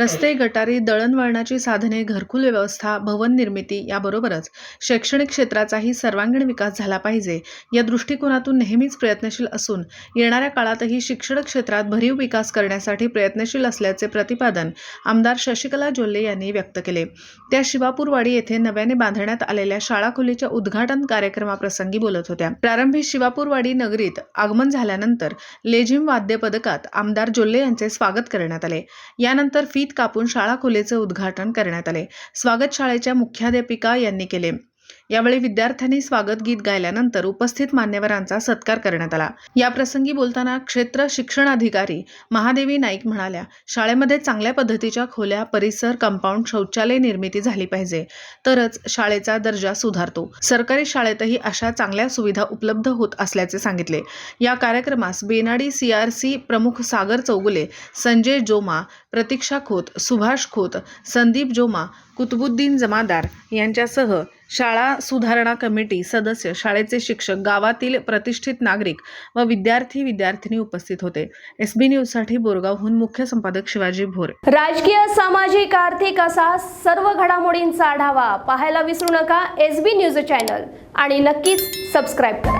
रस्ते गटारी दळणवळणाची साधने घरकुल व्यवस्था भवन निर्मिती याबरोबरच शैक्षणिक क्षेत्राचाही सर्वांगीण विकास झाला पाहिजे. या दृष्टिकोनातून नेहमीच प्रयत्नशील असून येणाऱ्या काळातही शिक्षण क्षेत्रात भरीव विकास करण्यासाठी प्रयत्नशील असल्याचे प्रतिपादन आमदार शशिकला जोल्ले यांनी व्यक्त केले. त्या शिवापूरवाडी येथे नव्याने बांधण्यात आलेल्या शाळा खोलीच्या उद्घाटन कार्यक्रमाप्रसंगी बोलत होत्या. प्रारंभी शिवापूरवाडी नगरीत आगमन झाल्यानंतर लेझिम वाद्य पदकात आमदार जोल्ले यांचे स्वागत करण्यात आले. यानंतर फीत कापून शाळा खोलीचे उद्घाटन करण्यात आले. स्वागत शाळेच्या मुख्याध्यापिका यांनी केले. यावेळी विद्यार्थ्यांनी स्वागत गीत गायल्यानंतर उपस्थित मान्यवरांचा सत्कार करण्यात आला. या प्रसंगी बोलताना क्षेत्र शिक्षणाधिकारी महादेवी नाईक म्हणाल्या शाळेमध्ये चांगल्या पद्धतीच्या खोल्या परिसर कंपाऊंड शौचालय निर्मिती झाली पाहिजे. तरच शाळेचा दर्जा सुधारतो. सरकारी शाळेतही अशा चांगल्या सुविधा उपलब्ध होत असल्याचे सांगितले. या कार्यक्रमास बेनाडी सीआरसी प्रमुख सागर चौगुले संजय जोमा प्रतीक्षा खोत सुभाष खोत संदीप जोमा कुतुबुद्दीन जमादार यांच्यासह शाळा सुधारणा कमिटी सदस्य शाळेचे शिक्षक गावातील प्रतिष्ठित नागरिक व विद्यार्थी विद्यार्थिनी उपस्थित होते. एस बी न्यूजसाठी बोरगावहून मुख्य संपादक शिवाजी भोर. राजकीय सामाजिक आर्थिक असा सर्व घडामोडींचा आढावा पाहायला विसरू नका. एस बी न्यूज चॅनल आणि नक्कीच सबस्क्राईब करा.